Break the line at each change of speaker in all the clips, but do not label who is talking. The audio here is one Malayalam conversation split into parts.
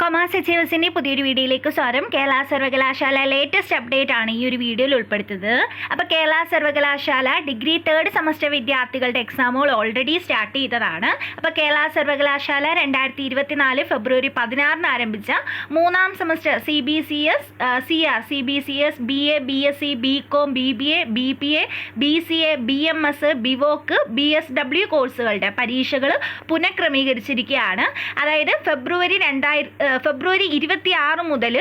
കൊമേഴ്സ് എച്ചേഴ്സിന്റെ പുതിയൊരു വീഡിയോയിലേക്ക് സ്വാഗതം. കേരള സർവകലാശാല ലേറ്റസ്റ്റ് അപ്ഡേറ്റ് ആണ് ഈ ഒരു വീഡിയോയിൽ ഉൾപ്പെടുത്തുന്നത്. അപ്പോൾ കേരള സർവകലാശാല ഡിഗ്രി തേർഡ് സെമസ്റ്റർ വിദ്യാർത്ഥികളുടെ എക്സാമുകൾ ഓൾറെഡി സ്റ്റാർട്ട് ചെയ്തതാണ്. അപ്പോൾ കേരള സർവകലാശാല രണ്ടായിരത്തി ഇരുപത്തിനാല് ഫെബ്രുവരി പതിനാറിന് ആരംഭിച്ച മൂന്നാം semester C B C S C R C B C S B A B S C B Com B B A B P A B C A B M S BVoc B S W കോഴ്സുകളുടെ പരീക്ഷകൾ പുനഃക്രമീകരിച്ചിരിക്കുകയാണ്. അതായത് ഫെബ്രുവരി രണ്ടായിരം ഫെബ്രുവരി ഇരുപത്തി ആറ് മുതൽ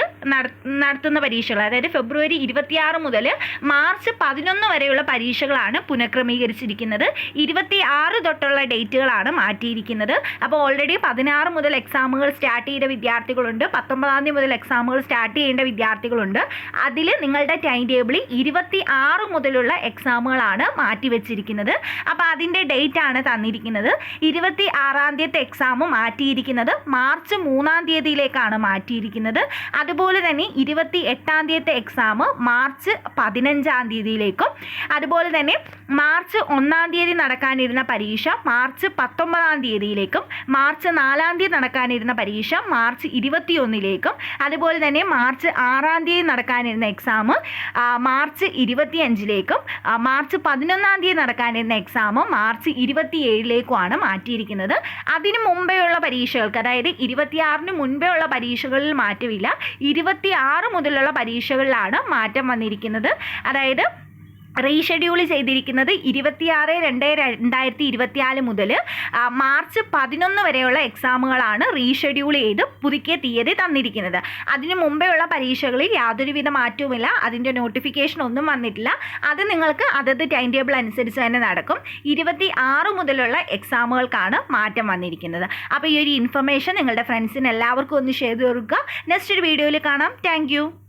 നടത്തുന്ന പരീക്ഷകൾ അതായത് ഫെബ്രുവരി ഇരുപത്തിയാറ് മുതൽ മാർച്ച് പതിനൊന്ന് വരെയുള്ള പരീക്ഷകളാണ് പുനഃക്രമീകരിച്ചിരിക്കുന്നത്. ഇരുപത്തി ആറ് തൊട്ടുള്ള ഡേറ്റുകളാണ് മാറ്റിയിരിക്കുന്നത്. അപ്പോൾ ഓൾറെഡി പതിനാറ് മുതൽ എക്സാമുകൾ സ്റ്റാർട്ട് ചെയ്ത വിദ്യാർത്ഥികളുണ്ട്. പത്തൊമ്പതാം തീയതി മുതൽ എക്സാമുകൾ സ്റ്റാർട്ട് ചെയ്യേണ്ട വിദ്യാർത്ഥികളുണ്ട്. അതിൽ നിങ്ങളുടെ ടൈം ടേബിളിൽ ഇരുപത്തി ആറ് മുതലുള്ള എക്സാമുകളാണ് മാറ്റിവെച്ചിരിക്കുന്നത്. അപ്പോൾ അതിന്റെ ഡേറ്റ് ആണ് തന്നിരിക്കുന്നത്. ഇരുപത്തി ആറാം തീയതി എക്സാം മാറ്റിയിരിക്കുന്നത്. മാർച്ച് മൂന്നാം തീയതിയിലേക്കാണ് മാറ്റിയിരിക്കുന്നത്. അതുപോലെ തന്നെ ഇരുപത്തി എട്ടാം തീയതി എക്സാം മാർച്ച് പതിനഞ്ചാം തീയതിയിലേക്കും. അതുപോലെ തന്നെ മാർച്ച് ഒന്നാം തീയതി നടക്കാനിരുന്ന പരീക്ഷ മാർച്ച് പത്തൊമ്പതാം തീയതിയിലേക്കും. മാർച്ച് നാലാം തീയതി നടക്കാനിരുന്ന പരീക്ഷ മാർച്ച് ഇരുപത്തിയൊന്നിലേക്കും. അതുപോലെ തന്നെ മാർച്ച് ആറാം തീയതി നടക്കാനിരുന്ന എക്സാം മാർച്ച് ഇരുപത്തിയഞ്ചിലേക്കും. മാർച്ച് പതിനൊന്നാം തീയതി നടക്കാനിരുന്ന എക്സാം മാർച്ച് ഇരുപത്തിയേഴിലേക്കുമാണ് മാറ്റിയിരിക്കുന്നത്. അതിനു മുമ്പേ ഉള്ള പരീക്ഷകൾക്ക് അതായത് ഇരുപത്തിയാറിന് മുൻപേ ഉള്ള പരീക്ഷകളിൽ മാറ്റമില്ല. ഇരുപത്തി ആറ് മുതലുള്ള പരീക്ഷകളിലാണ് മാറ്റം വന്നിരിക്കുന്നത്. അതായത് റീഷെഡ്യൂൾ ചെയ്തിരിക്കുന്നത് ഇരുപത്തിയാറ് രണ്ട് രണ്ടായിരത്തി ഇരുപത്തിനാല് മുതൽ മാർച്ച് പതിനൊന്ന് വരെയുള്ള എക്സാമുകളാണ് റീഷെഡ്യൂൾ ചെയ്ത് പുതുക്കിയ തീയതി തന്നിരിക്കുന്നത്. അതിന് മുമ്പേ ഉള്ള പരീക്ഷകളിൽ യാതൊരുവിധ മാറ്റവുമില്ല. അതിന്റെ നോട്ടിഫിക്കേഷൻ ഒന്നും വന്നിട്ടില്ല. അത് നിങ്ങൾക്ക് അതത് ടൈം ടേബിൾ അനുസരിച്ച് തന്നെ നടക്കും. ഇരുപത്തി ആറ് മുതലുള്ള എക്സാമുകൾക്കാണ് മാറ്റം വന്നിരിക്കുന്നത്. അപ്പോൾ ഈ ഒരു ഇൻഫർമേഷൻ നിങ്ങളുടെ ഫ്രണ്ട്സിന് എല്ലാവർക്കും ഒന്ന് ഷെയർ കൊടുക്കുക. നെക്സ്റ്റ് ഒരു വീഡിയോയിൽ കാണാം. താങ്ക്